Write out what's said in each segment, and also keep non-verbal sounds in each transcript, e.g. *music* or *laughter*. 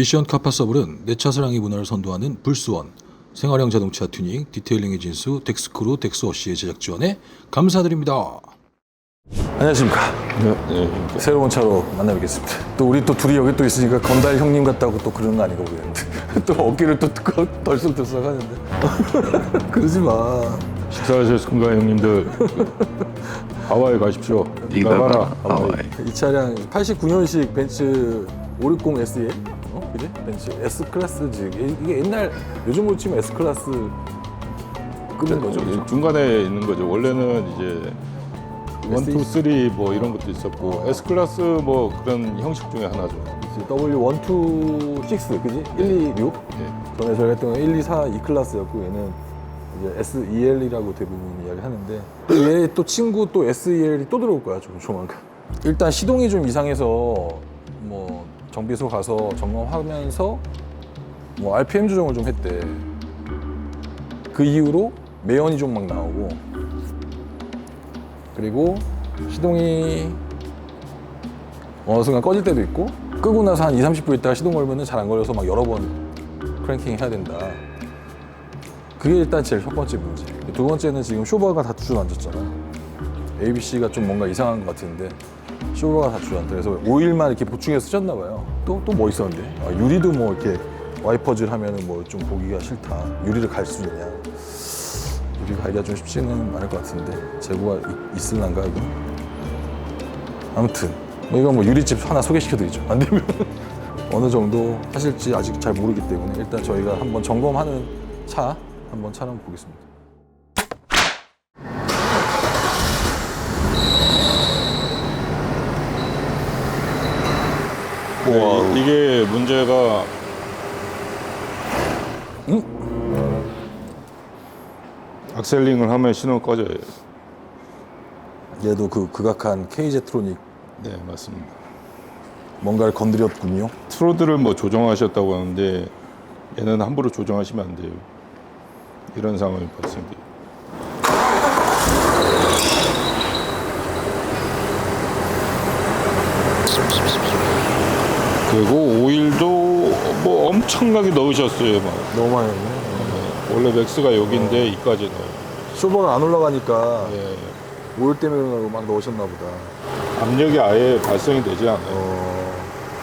미션 카파서블은 내차 사랑의 문화를 선도하는 불스원, 생활형 자동차 튜닝, 디테일링의 진수, 덱스크루, 덱스워시의 제작 지원에 감사드립니다. 안녕하십니까. 네, 네. 새로운 차로 만나 뵙겠습니다. 또 우리 또 둘이 여기 또 있으니까 건달 형님 같다고 또 그러는 거 아니고 그랬는데 *laughs* 또 어깨를 또 덜썩덜썩 하는데 *laughs* 그러지 마. 식사하셨습니까 형님들? 하와이 가십시오. 네가 가라. 하와이. 이 차량 89년식 벤츠 560 SE 어? 그지? 벤츠 S 클래스지. 이게 옛날 요즘으로 치면 S 클래스 끄는 거죠. 그죠? 중간에 있는 거죠. 원래는 이제 원, 투, 쓰리 뭐 이런 것도 있었고 S 클래스 뭐 그런 형식 중에 하나죠. W126 그지? 126 네. 전에 저희가 했던 건 1, 2, 4, 2 클래스였고 얘는 이제 SEL이라고 대부분 이야기 하는데 얘 또 친구 또 SEL이 또 들어올 거야 좀 조만간 일단 시동이 좀 이상해서 뭐 정비소 가서 점검하면서 뭐 RPM 조정을 좀 했대 그 이후로 매연이 좀 막 나오고 그리고 시동이 어느 순간 꺼질 때도 있고 끄고 나서 한 2, 30분 있다가 시동 걸면은 잘안 걸려서 막 여러 번 크랭킹 해야 된다. 그게 일단 제일 첫 번째 문제. 두 번째는 지금 쇼버가 다 주저앉았잖아. ABC가 좀 뭔가 이상한 것 같은데 쇼버가 다 주저앉다. 그래서 오일만 이렇게 보충해서 쓰셨나 봐요. 또 또 뭐 있었는데 아, 유리도 뭐 이렇게 와이퍼질 하면은 뭐 좀 보기가 싫다. 유리를 갈 수 있냐? 유리 갈기가 좀 쉽지는 않을 것 같은데 재고가 있- 있을란가 이거? 아무튼 뭐 이거 뭐 유리집 하나 소개시켜드리죠. 안 되면 *laughs* 어느 정도 하실지 아직 잘 모르기 때문에 일단 저희가 한번 점검하는 차 한번 촬영 보겠습니다. 네, 이게 문제가 악셀링을 하면 신호 꺼져요. 얘도 그 극악한 KZ트로닉 네, 맞습니다. 뭔가를 건드렸군요. 트로드를 뭐 조정하셨다고 하는데 얘는 함부로 조정하시면 안 돼요. 이런 상황이 발생돼요. 그리고 오일도 뭐 엄청나게 넣으셨어요. 막. 너무 많이 했네. 원래 맥스가 여기인데 이까지 넣어요. 쇼버가 안 올라가니까 예. 오일 때문에 막 넣으셨나 보다. 압력이 아예 발생이 되지 않아요. 어,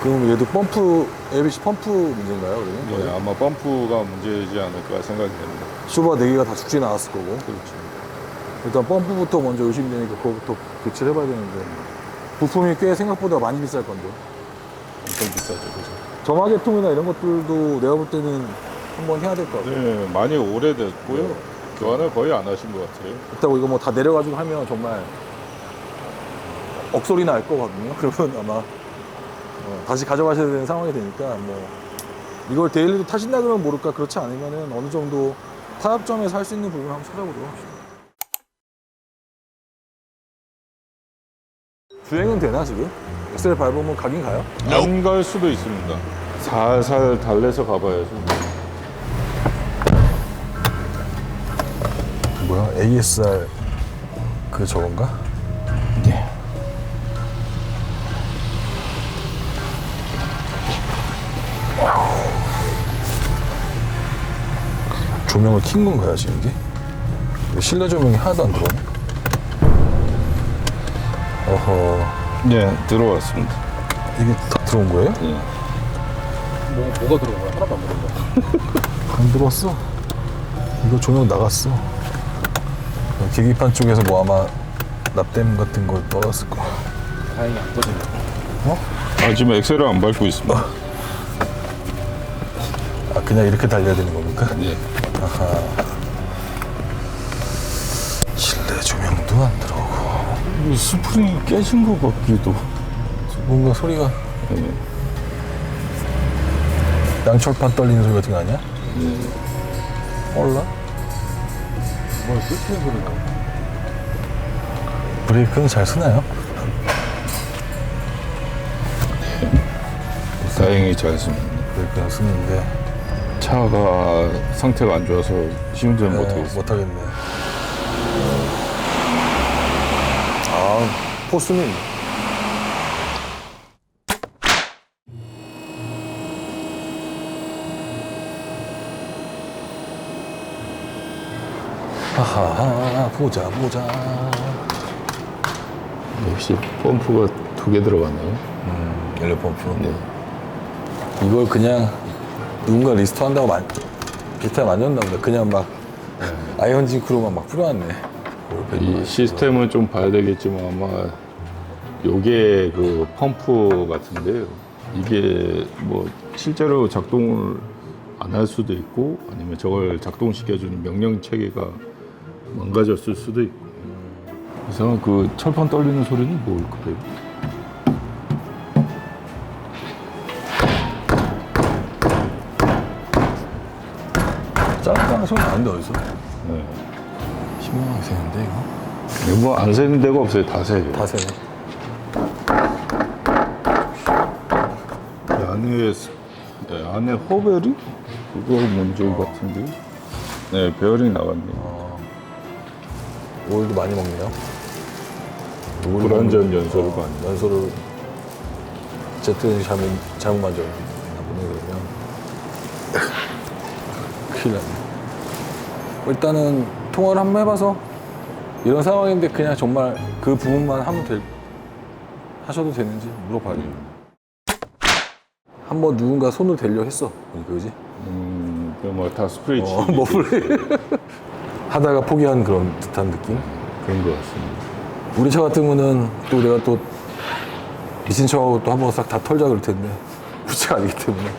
그럼 얘도 펌프, ABC 펌프 문제인가요? 그러면? 네, 아마 펌프가 문제이지 않을까 생각이 됩니다. 쇼버 4개가 다 죽지 나왔을 거고. 그렇죠. 일단 펌프부터 먼저 의심되니까 그거부터 교체를 해봐야 되는데 부품이 꽤 생각보다 많이 비쌀 건데 엄청 비싸죠. 그죠? 점화 계통이나 이런 것들도 내가 볼 때는 한번 해야 될 것 같아요 네, 많이 오래됐고요. 교환을 거의 안 하신 것 같아요. 그렇다고 이거 뭐 다 내려가지고 하면 정말 억소리 날 거거든요 *laughs* 그러면 아마 어, 다시 가져가셔야 되는 상황이 되니까 뭐 이걸 데일리로 타신다 그러면 모를까 그렇지 않으면은 어느 정도 타협점에서 할 수 있는 부분 한번 찾아보도록 합시다 주행은 되나 지금? 엑셀 밟으면 가긴 가요? 안 갈 수도 있습니다. 살살 달래서 가봐야죠. 뭐야? ASR 그 저건가? 네. 조명을 킨 건가요 지금 이게? 실내 조명이 하나도 안 들어오네. 어허, 네, 들어왔습니다. 이게 다 들어온 거예요? 네. 뭐, 뭐가 들어온 거야? 하나도 안 들어온 거야? 안 들어왔어. 이거 조명 나갔어. 계기판 쪽에서 뭐 아마 납땜 같은 걸 떨었을 거야. 다행히 안 꺼지네. 아, 지금 엑셀을 안 밟고 있습니다. 아 그냥 이렇게 달려야 되는 겁니까? 네. 실내 이 스프링이 깨진 것 같기도. 뭔가 소리가 네. 양철판 떨리는 소리 같은 거 아니야? 몰라? 뭐, 끄트는 소리가. 브레이크는 잘 쓰나요? 다행히 잘 씁니다. 브레이크는 쓰는데 차가 상태가 안 좋아서 시운전 네, 못하겠어요. 못하겠네. 포수는 하하 보자 보자. 역시 펌프가 두 개 들어갔네요. 음, 연료 펌프. 네. 이걸 그냥 누군가 리스트한다고 만, 비슷하게 만졌나 보다 그냥 막 네. 아이언 징크로만 막 풀어놨네. 이 시스템은 좀 봐야 되겠지만 아마 요게 그 펌프 같은데요. 이게 뭐 실제로 작동을 안 할 수도 있고 아니면 저걸 작동시켜주는 명령 체계가 망가졌을 수도 있고. 그래서 그 철판 떨리는 소리는 뭘까요? 짱짱 소리 나는데 어디서? 네. 신명하게 세는데 이거? 이거 뭐안 새는 데가 없어요. 다 새요. 다 세네 이 안에 스- 네, 안에 호베리 그거 문제 같은데. 네, 베어링 나왔네요. 오일도 많이 먹네요 불완전 연소를 많이. 연소를 제트는 잘못, 잘못 만졌나 보네 그러면 *coughs* 큰일 났네 일단은 통화를 한번 해봐서 이런 상황인데 그냥 정말 그 부분만 하면 될 하셔도 되는지 물어봐야겠네 한번 누군가 손을 대려 했어. 그지? 음, 뭐다 스프레이 어, 뭐 *laughs* 하다가 포기한 그런 듯한 느낌? 그런 것 같습니다. 우리 차 같은 거는 또 내가 또 미친 척하고 또 한 번 싹 다 털자 그럴 텐데. *laughs* 우리 차가 아니기 때문에.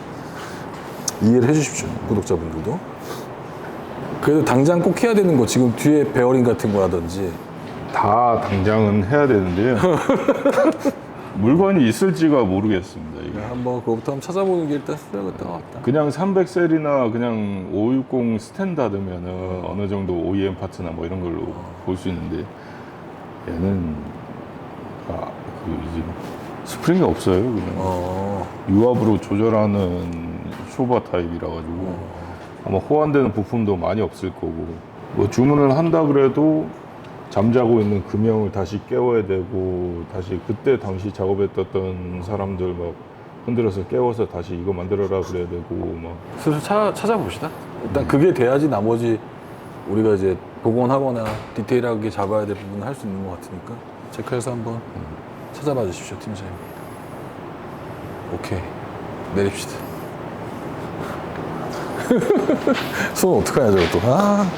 이해를 해주십시오 구독자분들도 그래도 당장 꼭 해야 되는 거 지금 뒤에 베어링 같은 거라든지 다 당장은 해야 되는데요. *laughs* 물건이 있을지가 모르겠습니다. 이게. 한번 그거부터 한번 찾아보는 게 일단 필요하겠다 같다 그냥 300셀이나 그냥 560 스탠다드면은 어느 정도 OEM 파트나 뭐 이런 걸로 볼 수 있는데 얘는 아, 그 이제 스프링이 없어요. 그냥 어, 유압으로 조절하는 쇼바 타입이라 가지고 아마 호환되는 부품도 많이 없을 거고. 뭐 주문을 한다 그래도 잠자고 있는 금형을 다시 깨워야 되고 다시 그때 당시 작업했던 사람들 막 흔들어서 깨워서 다시 이거 만들어라 그래야 되고 막. 슬슬 찾아, 찾아봅시다. 일단 그게 돼야지 나머지 우리가 이제 복원하거나 디테일하게 잡아야 될 부분을 할 수 있는 것 같으니까 체크해서 한번 찾아봐 주십시오 팀장님. 오케이. 내립시다 손 어떡하냐 저거 또 아.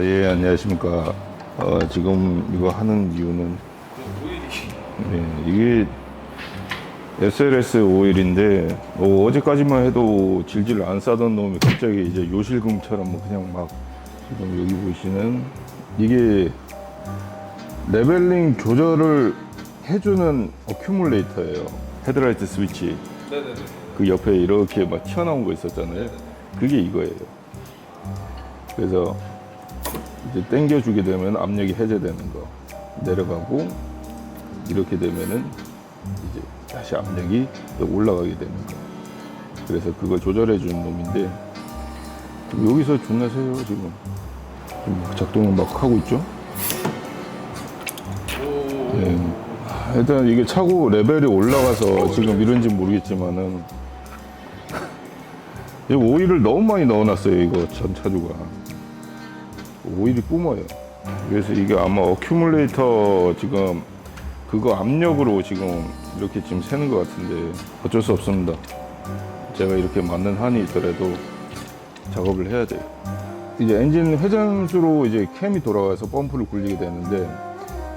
예 안녕하십니까. 어, 지금 이거 하는 이유는 네, 이게 SLS 오일인데 어, 어제까지만 해도 질질 안 싸던 놈이 갑자기 이제 요실금처럼 뭐 그냥 막 지금 여기 보시는 이게 레벨링 조절을 해주는 어큐뮬레이터예요. 헤드라이트 스위치. 그 옆에 이렇게 막 튀어나온 거 있었잖아요. 그게 이거예요. 그래서 이제 당겨주게 되면 압력이 해제되는 거. 내려가고 이렇게 되면은 이제 다시 압력이 또 올라가게 되는 거. 그래서 그걸 조절해 주는 놈인데 여기서 중내세요 지금 막 작동을 막 하고 있죠? 네. 일단 이게 차고 레벨이 올라가서 지금 이런지 모르겠지만은 이 오일을 너무 많이 넣어놨어요 이거 전 차주가 오일이 뿜어요. 그래서 이게 아마 어큐뮬레이터 지금 그거 압력으로 지금 이렇게 지금 새는 것 같은데 어쩔 수 없습니다. 제가 이렇게 맞는 한이 있더라도 작업을 해야 돼요. 이제 엔진 회전수로 이제 캠이 돌아가서 펌프를 굴리게 되는데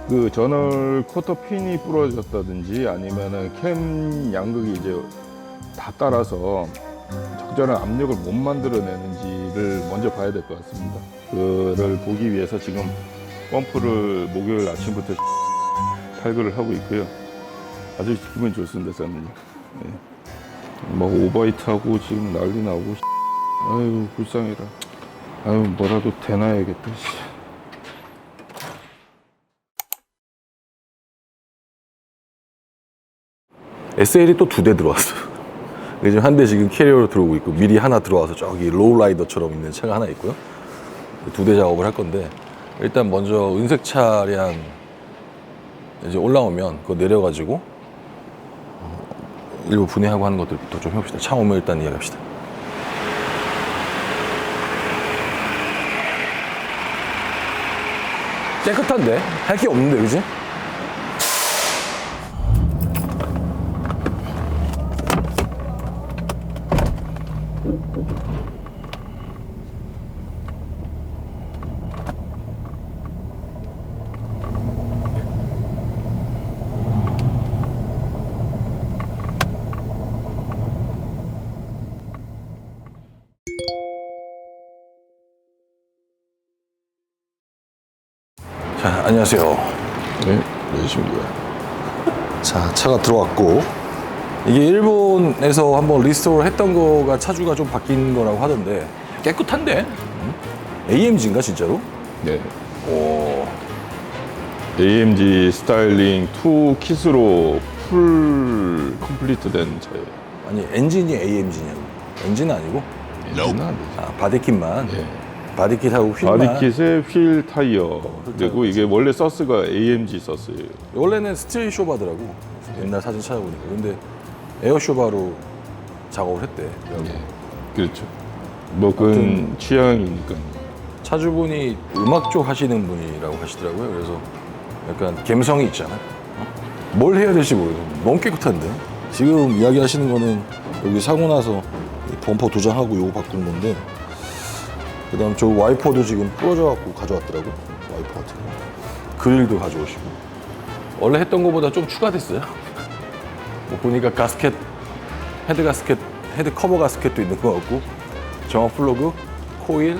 그 저널 쿼터 핀이 부러졌다든지 아니면은 캠 양극이 이제 다 따라서 적절한 압력을 못 만들어내는지 를 먼저 봐야 될 것 같습니다. 그를 보기 위해서 지금 펌프를 목요일 아침부터 *laughs* 탈거를 하고 있고요. 아주 기분 좋습니다, 저는요. 예. 막 오버히트하고 지금 난리 나고 *laughs* 아유 불쌍해라. 아유 뭐라도 대놔야겠다. 씨. SL이 또 두 대 들어왔어요. 지금 한 대 지금 캐리어로 들어오고 있고 미리 하나 들어와서 저기 로우라이더처럼 있는 차가 하나 있고요. 두 대 작업을 할 건데 일단 먼저 은색 차량 이제 올라오면 그거 내려가지고 어, 일부 분해하고 하는 것들부터 좀 해봅시다. 차 오면 일단 이야기합시다. 깨끗한데? 할 게 없는데, 그지? 자, 안녕하세요. 네, 열심히요. *laughs* 자, 차가 들어왔고 이게 일본에서 한번 리스토어 했던 거가 차주가 좀 바뀐 거라고 하던데 깨끗한데? AMG인가 진짜로? 네. 오, AMG 스타일링 2 킷으로 풀 컴플리트 된 차예요. 아니 엔진이 AMG냐고? 엔진은 아니고 엔진은 안 되죠. 아, 바디킷만 네. 바디킷하고 휠만 바디킷에 휠 타이어 그리고 이게 원래 서스가 AMG 서스예요. 원래는 스트레이 쇼바더라고 옛날 사진 찾아보니까 근데 에어 쇼바로 작업을 했대 네. 그렇죠. 뭐 그건 취향이니까. 차주분이 음악 쪽 하시는 분이라고 하시더라고요. 그래서 약간 감성이 있잖아. 어? 뭘 해야 될지 모르겠어. 너무 깨끗한데. 지금 이야기하시는 거는 여기 사고 나서 이 범퍼 도장하고 요거 바꾼 건데 그 다음 저 와이퍼도 지금 부러져 갖고 가져왔더라고. 와이퍼 같은 거. 그릴도 가져오시고. 원래 했던 거보다 좀 추가됐어요. 뭐 보니까 가스켓 헤드 가스켓 헤드 커버 가스켓도 있는 것 같고 정확 플러그 코일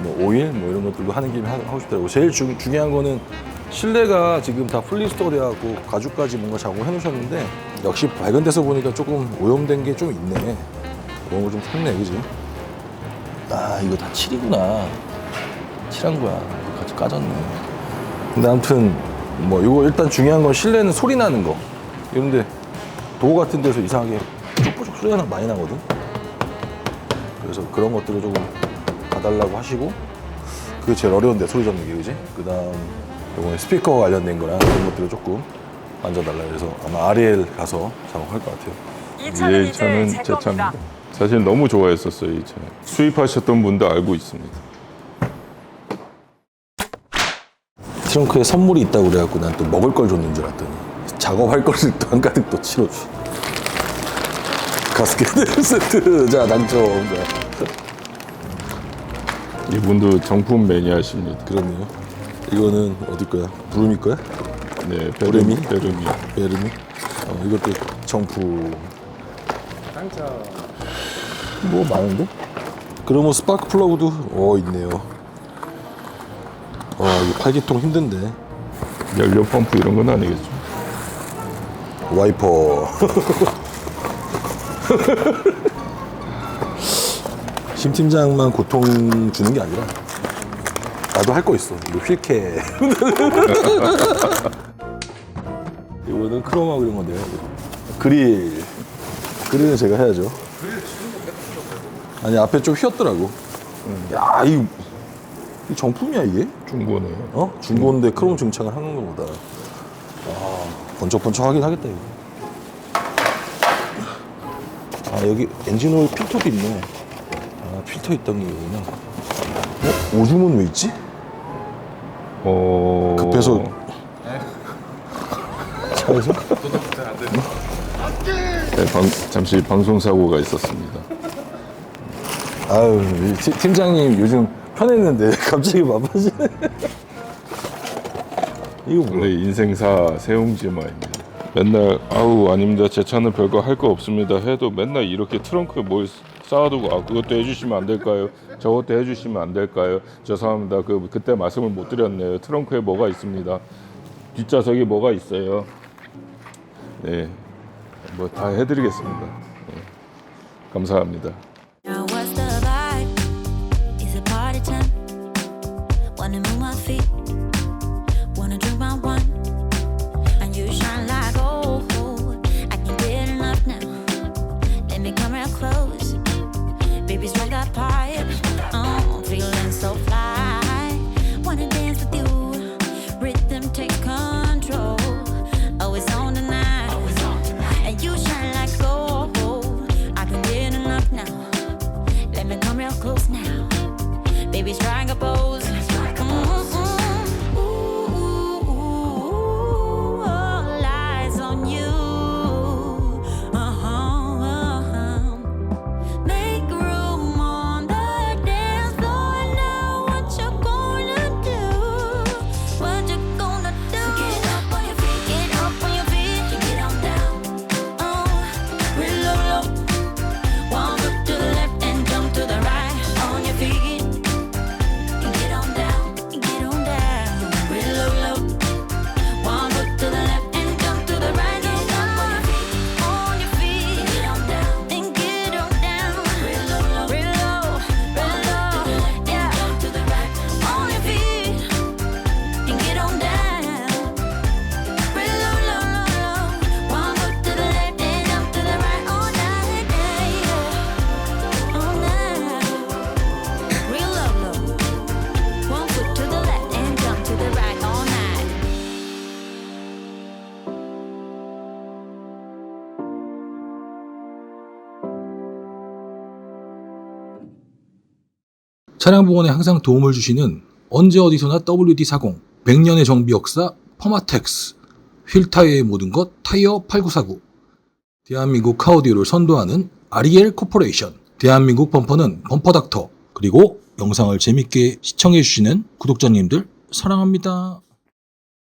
뭐 오일 뭐 이런 것들도 하는 김에 하- 하고 싶더라고. 제일 중, 중요한 거는 실내가 지금 다 풀리스토어 돼갖고 가죽까지 뭔가 작업을 해놓으셨는데 역시 밝은 데서 보니까 조금 오염된 게 좀 있네. 그런 거 좀 탔네, 그지? 아 이거 다 칠이구나. 칠한 거야. 이거 같이 까졌네. 근데 아무튼 뭐 이거 일단 중요한 건 실내는 소리 나는 거. 이런데 도 같은 데서 이상하게 쭉 소리가 나- 많이 나거든. 그래서 그런 것들을 조금 봐달라고 하시고 그게 제일 어려운데 소리 잡는 게 그지? 그 다음 이번에 스피커 관련된 거랑 그런 것들을 조금 만져달라 그래서 아마 RL 가서 작업할 것 같아요 이 차는 이 이제 차는 제. 차입니다. 사실 너무 좋아했었어요 이 차. 수입하셨던 분도 알고 있습니다. 트렁크에 선물이 있다고 그래갖고 난 또 먹을 걸 줬는 줄 알았더니 작업할 거를 *laughs* 또 한가득 또 치러줘 가스켓 *laughs* 세트 자 당첨 자. 이분도 정품 매니아십니다. 그러네요 이거는 어디 거야? 부르미 거야? 네? 베르미. 베르미. 베르미? 어, 이것도 정품 뭐 많은데? 그러면 스파크 플러그도 어 있네요. 와 이거 팔기통 힘든데. 연료 펌프 이런 건 아니겠죠? 와이퍼. *laughs* 심 팀장만 고통 주는 게 아니라 나도 할 거 있어. 이거 휠캐 *laughs* 이거는 크롬하고 이런 건데요. 그릴. 그릴은 제가 해야죠 아니 앞에 좀 휘었더라고 야이 정품이야 이게? 중고네요. 어? 중고인데 크롬 증착을 하는 것보다 아, 번쩍번쩍하긴 하겠다 이거 아 여기 엔진 오일 필터도 있네 아아 필터 있던 이유구나 어? 오줌은 왜 있지? 어... 급해서 차에서? *laughs* 네, 방, 잠시 방송 사고가 있었습니다. 아유 이 팀- 팀장님 요즘 편했는데 *laughs* 갑자기 바빠지네 이거 뭐야? 원래 인생사 세웅지마입니다. 맨날 아우 아닙니다. 제 차는 별거 할 거 없습니다. 해도 맨날 이렇게 트렁크에 뭘 쌓아두고 아 그것도 해주시면 안 될까요? 저것도 해주시면 안 될까요? 죄송합니다. 그 그때 말씀을 못 드렸네요. 트렁크에 뭐가 있습니다. 뒷좌석에 뭐가 있어요? 네, 뭐 다 해드리겠습니다. 네, 감사합니다. 차량 보건에 항상 도움을 주시는 언제 어디서나 WD-40 100년의 정비 역사 퍼마텍스 휠 타이어의 모든 것 타이어 8949 대한민국 카오디오를 선도하는 아리엘 코퍼레이션 대한민국 범퍼는 범퍼닥터 그리고 영상을 재밌게 시청해 주시는 구독자님들 사랑합니다.